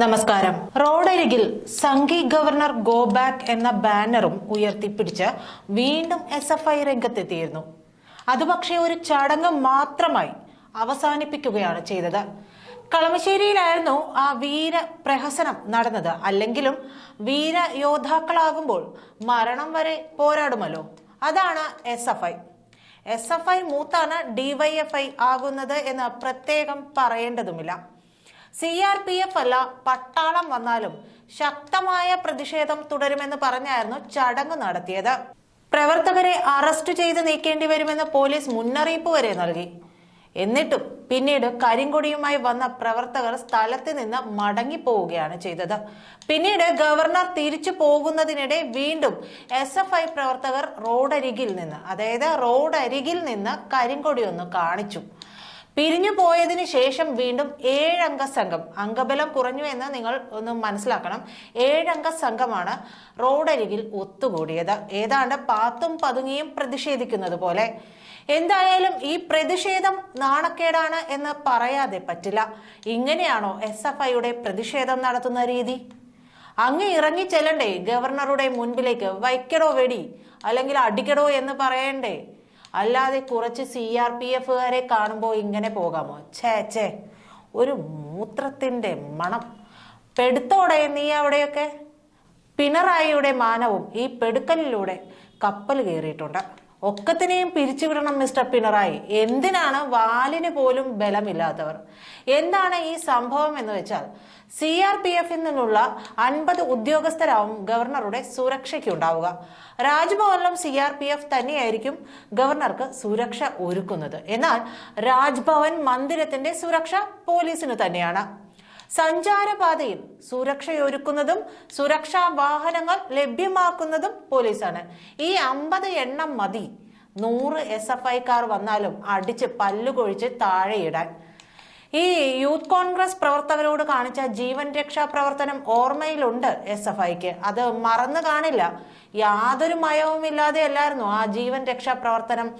നമസ്കാരം. റോഡരികിൽ Sanghi governor go back എന്ന ബാനറും ഉയർത്തിപ്പിടിച്ച് വീണ്ടും എസ് എഫ് ഐ രംഗത്തെത്തിയിരുന്നു. അത് പക്ഷേ ഒരു ചടങ്ങ് മാത്രമായി അവസാനിപ്പിക്കുകയാണ് ചെയ്തത്. കളമശ്ശേരിയിലായിരുന്നു ആ വീര പ്രഹസനം നടന്നത്. അല്ലെങ്കിലും വീര യോദ്ധാക്കളാകുമ്പോൾ മരണം വരെ പോരാടുമല്ലോ. അതാണ് S F I. S F I മൂത്താണ് DYFI ആകുന്നത് എന്ന് പ്രത്യേകം പറയേണ്ടതുമില്ല. സി ആർ പി എഫ് അല്ല പട്ടാളം വന്നാലും ശക്തമായ പ്രതിഷേധം തുടരുമെന്ന് പറഞ്ഞായിരുന്നു ചടങ്ങ് നടത്തിയത്. പ്രവർത്തകരെ അറസ്റ്റ് ചെയ്ത് നീക്കേണ്ടി വരുമെന്ന് പോലീസ് മുന്നറിയിപ്പ് വരെ നൽകി. എന്നിട്ടും പിന്നീട് കരിങ്കൊടിയുമായി വന്ന പ്രവർത്തകർ സ്ഥലത്ത് നിന്ന് മടങ്ങിപ്പോവുകയാണ് ചെയ്തത്. പിന്നീട് ഗവർണർ തിരിച്ചു പോകുന്നതിനിടെ വീണ്ടും എസ് എഫ് ഐ പ്രവർത്തകർ റോഡരികിൽ നിന്ന് അതായത് റോഡരികിൽ നിന്ന് കരിങ്കൊടി ഒന്ന് കാണിച്ചു. പിരിഞ്ഞു പോയതിനു ശേഷം വീണ്ടും ഏഴംഗ സംഘം അംഗബലം കുറഞ്ഞു എന്ന് നിങ്ങൾ ഒന്ന് മനസ്സിലാക്കണം. ഏഴംഗ സംഘമാണ് റോഡരികിൽ ഒത്തുകൂടിയത്. ഏതാണ്ട് പാത്തും പതുങ്ങിയും പ്രതിഷേധിക്കുന്നത് പോലെ. എന്തായാലും ഈ പ്രതിഷേധം നാണക്കേടാണ് എന്ന് പറയാതെ പറ്റില്ല. ഇങ്ങനെയാണോ എസ് എഫ് ഐയുടെ പ്രതിഷേധം നടത്തുന്ന രീതി? അങ്ങ് ഇറങ്ങി ചെല്ലണ്ടേ ഗവർണറുടെ മുൻപിലേക്ക്? വയ്ക്കടോ വെടി? അല്ലെങ്കിൽ അടിക്കടോ എന്ന് പറയണ്ടേ? അല്ലാതെ കുറച്ച് സി ആർ പി എഫുകാരെ കാണുമ്പോൾ ഇങ്ങനെ പോകാമോ? ഛേ ഛേ. ഒരു മൂത്രത്തിന്റെ മണം. പെടുത്തോടെ നീ അവിടെയൊക്കെ. പിണറായിയുടെ മാനവും ഈ പെടുക്കലിലൂടെ കപ്പൽ കയറിയിട്ടുണ്ട്. ഒക്കത്തിനെയും പിരിച്ചുവിടണം മിസ്റ്റർ പിണറായി. എന്തിനാണ് വാലിന് പോലും ബലമില്ലാത്തവർ? എന്താണ് ഈ സംഭവം എന്ന് വെച്ചാൽ സി ആർ പി എഫിൽ നിന്നുള്ള അൻപത് ഉദ്യോഗസ്ഥരാവും ഗവർണറുടെ സുരക്ഷയ്ക്കുണ്ടാവുക രാജ്ഭവനിലും സി ആർ പി എഫ് തന്നെയായിരിക്കും ഗവർണർക്ക് സുരക്ഷ ഒരുക്കുന്നത്. എന്നാൽ രാജ്ഭവൻ മന്ദിരത്തിന്റെ സുരക്ഷ പോലീസിന് തന്നെയാണ്. സഞ്ചാരപാതയിൽ സുരക്ഷയൊരുക്കുന്നതും സുരക്ഷാ വാഹനങ്ങൾ ലഭ്യമാക്കുന്നതും പോലീസാണ്. ഈ അമ്പത് എണ്ണം മതി. നൂറ് എസ് എഫ് ഐക്കാർ വന്നാലും അടിച്ച് പല്ലുകൊഴിച്ച് താഴെയിടാൻ ഈ യൂത്ത് കോൺഗ്രസ് പ്രവർത്തകരോട് കാണിച്ച ജീവൻ രക്ഷാ പ്രവർത്തനം ഓർമ്മയിലുണ്ട് എസ് എഫ് ഐക്ക്. അത് മറന്നു കാണില്ല. യാതൊരു മയവുമില്ലാതെ അല്ലായിരുന്നു ആ ജീവൻ രക്ഷാ പ്രവർത്തനം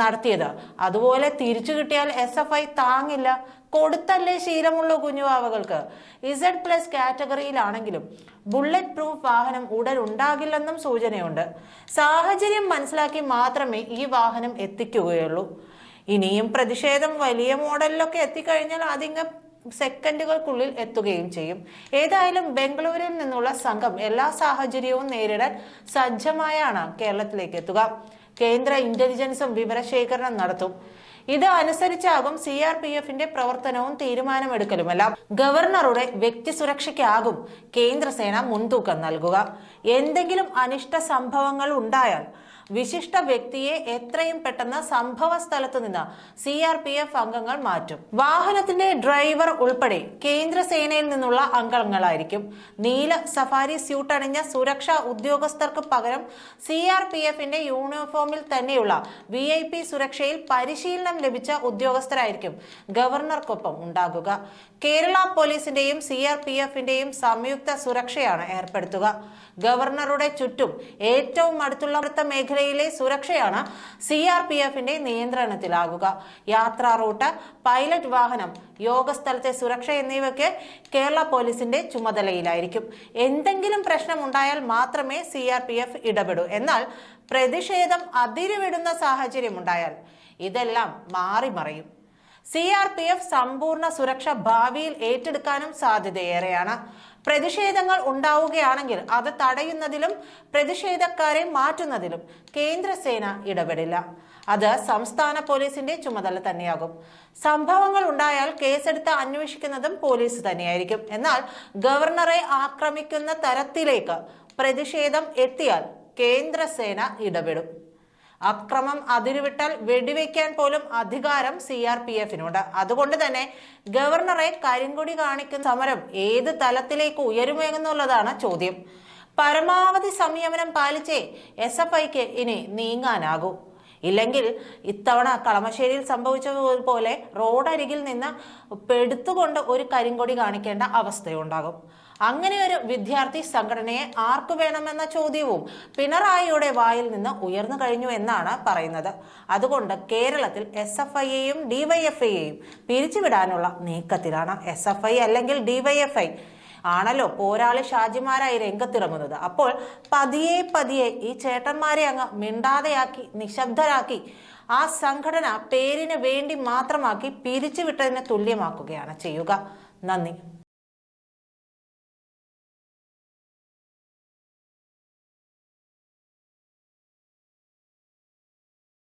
നടത്തിയത്. അതുപോലെ തിരിച്ചു കിട്ടിയാൽ എസ് എഫ് ഐ താങ്ങില്ല. കൊടുത്തല്ലേ ശീലമുള്ള കുഞ്ഞുവാവകൾക്ക് ഇസഡ് പ്ലസ് കാറ്റഗറിയിലാണെങ്കിലും ബുള്ളറ്റ് പ്രൂഫ് വാഹനം ഉടൻ ഉണ്ടാകില്ലെന്നും സൂചനയുണ്ട്. സാഹചര്യം മനസ്സിലാക്കി മാത്രമേ ഈ വാഹനം എത്തിക്കുകയുള്ളൂ. ഇനിയും പ്രതിഷേധം വലിയ മോഡലിലൊക്കെ എത്തിക്കഴിഞ്ഞാൽ അതിങ്ങ് സെക്കൻഡുകൾക്കുള്ളിൽ എത്തുകയും ചെയ്യും. ഏതായാലും ബംഗളൂരിൽ നിന്നുള്ള സംഘം എല്ലാ സാഹചര്യവും നേരിടാൻ സജ്ജമായാണ് കേരളത്തിലേക്ക് എത്തുക. കേന്ദ്ര ഇന്റലിജൻസും വിവരശേഖരണം നടത്തും. ഇത് അനുസരിച്ചാകും സി ആർ പി എഫിന്റെ പ്രവർത്തനവും തീരുമാനമെടുക്കലുമെല്ലാം. ഗവർണറുടെ വ്യക്തി സുരക്ഷയ്ക്കാകും കേന്ദ്രസേന മുൻതൂക്കം നൽകുക. എന്തെങ്കിലും അനിഷ്ട സംഭവങ്ങൾ ഉണ്ടായാൽ വിശിഷ്ട വ്യക്തിയെ എത്രയും പെട്ടെന്ന് സംഭവ സ്ഥലത്ത് നിന്ന് സി ആർ പി എഫ് അംഗങ്ങൾ മാറ്റും. വാഹനത്തിന്റെ ഡ്രൈവർ ഉൾപ്പെടെ കേന്ദ്ര സേനയിൽ നിന്നുള്ള അംഗങ്ങളായിരിക്കും. നീല സഫാരി സ്യൂട്ട് അണിഞ്ഞ സുരക്ഷാ ഉദ്യോഗസ്ഥർക്ക് പകരം സി ആർ പി എഫിന്റെ യൂണിഫോമിൽ തന്നെയുള്ള വി ഐ പി സുരക്ഷയിൽ പരിശീലനം ലഭിച്ച ഉദ്യോഗസ്ഥരായിരിക്കും ഗവർണർക്കൊപ്പം ഉണ്ടാകുക. കേരള പോലീസിന്റെയും സി ആർ പി എഫിന്റെയും സംയുക്ത സുരക്ഷയാണ് ഏർപ്പെടുത്തുക. ഗവർണറുടെ ചുറ്റും ഏറ്റവും അടുത്തുള്ള വൃത്ത മേഖലയിലെ സുരക്ഷയാണ് സി ആർ പി എഫിന്റെ നിയന്ത്രണത്തിലാകുക. യാത്രാ റൂട്ട് പൈലറ്റ് വാഹനം യോഗസ്ഥലത്തെ സുരക്ഷ എന്നിവയ്ക്ക് കേരള പോലീസിന്റെ ചുമതലയിലായിരിക്കും. എന്തെങ്കിലും പ്രശ്നം ഉണ്ടായാൽ മാത്രമേ സി ആർ പി എഫ് ഇടപെടൂ. എന്നാൽ പ്രതിഷേധം അതിരുവിടുന്ന സാഹചര്യം ഉണ്ടായാൽ ഇതെല്ലാം മാറി മറയും. സി ആർ പി എഫ് സമ്പൂർണ സുരക്ഷ ഭാവിയിൽ ഏറ്റെടുക്കാനും സാധ്യതയേറെയാണ്. പ്രതിഷേധങ്ങൾ ഉണ്ടാവുകയാണെങ്കിൽ അത് തടയുന്നതിലും പ്രതിഷേധക്കാരെ മാറ്റുന്നതിലും കേന്ദ്രസേന ഇടപെടില്ല. അത് സംസ്ഥാന പോലീസിന്റെ ചുമതല തന്നെയാകും. സംഭവങ്ങൾ ഉണ്ടായാൽ കേസെടുത്ത് അന്വേഷിക്കുന്നതും പോലീസ് തന്നെയായിരിക്കും. എന്നാൽ ഗവർണറെ ആക്രമിക്കുന്ന തരത്തിലേക്ക് പ്രതിഷേധം എത്തിയാൽ കേന്ദ്രസേന ഇടപെടും. അക്രമം അതിരുവിട്ടാൽ വെടിവെക്കാൻ പോലും അധികാരം സി ആർ പി എഫിനുണ്ട് അതുകൊണ്ട് തന്നെ ഗവർണറെ കരിങ്കൊടി കാണിക്കുന്ന സമരം ഏത് തലത്തിലേക്ക് ഉയരുമെന്നുള്ളതാണ് ചോദ്യം. പരമാവധി സംയമനം പാലിച്ചേ എസ് എഫ് ഐക്ക് ഇനി നീങ്ങാനാകൂ. ഇല്ലെങ്കിൽ ഇത്തവണ കളമശ്ശേരിയിൽ സംഭവിച്ചതുപോലെ റോഡരികിൽ നിന്ന് പെടുത്തുകൊണ്ട് ഒരു കരിങ്കൊടി കാണിക്കേണ്ട അവസ്ഥയുണ്ടാകും. അങ്ങനെ ഒരു വിദ്യാർത്ഥി സംഘടനയെ ആർക്കു വേണമെന്ന ചോദ്യവും പിണറായിയുടെ വായിൽ നിന്ന് ഉയർന്നു കഴിഞ്ഞു എന്നാണ് പറയുന്നത്. അതുകൊണ്ട് കേരളത്തിൽ എസ് എഫ് ഐയെയും ഡിവൈഎഫ്ഐയെയും പിരിച്ചുവിടാനുള്ള നീക്കത്തിലാണ്. എസ് എഫ് ഐ അല്ലെങ്കിൽ ഡിവൈഎഫ്ഐ ആണല്ലോ? പോരാളി ഷാജിമാരായി രംഗത്തിറങ്ങുന്നത്. അപ്പോൾ പതിയെ പതിയെ ഈ ചേട്ടന്മാരെ അങ്ങ് മിണ്ടാതെയാക്കി നിശബ്ദരാക്കി ആ സംഘടന പേരിന് വേണ്ടി മാത്രമാക്കി പിരിച്ചുവിട്ടതിന് തുല്യമാക്കുകയാണ് ചെയ്യുക. നന്ദി.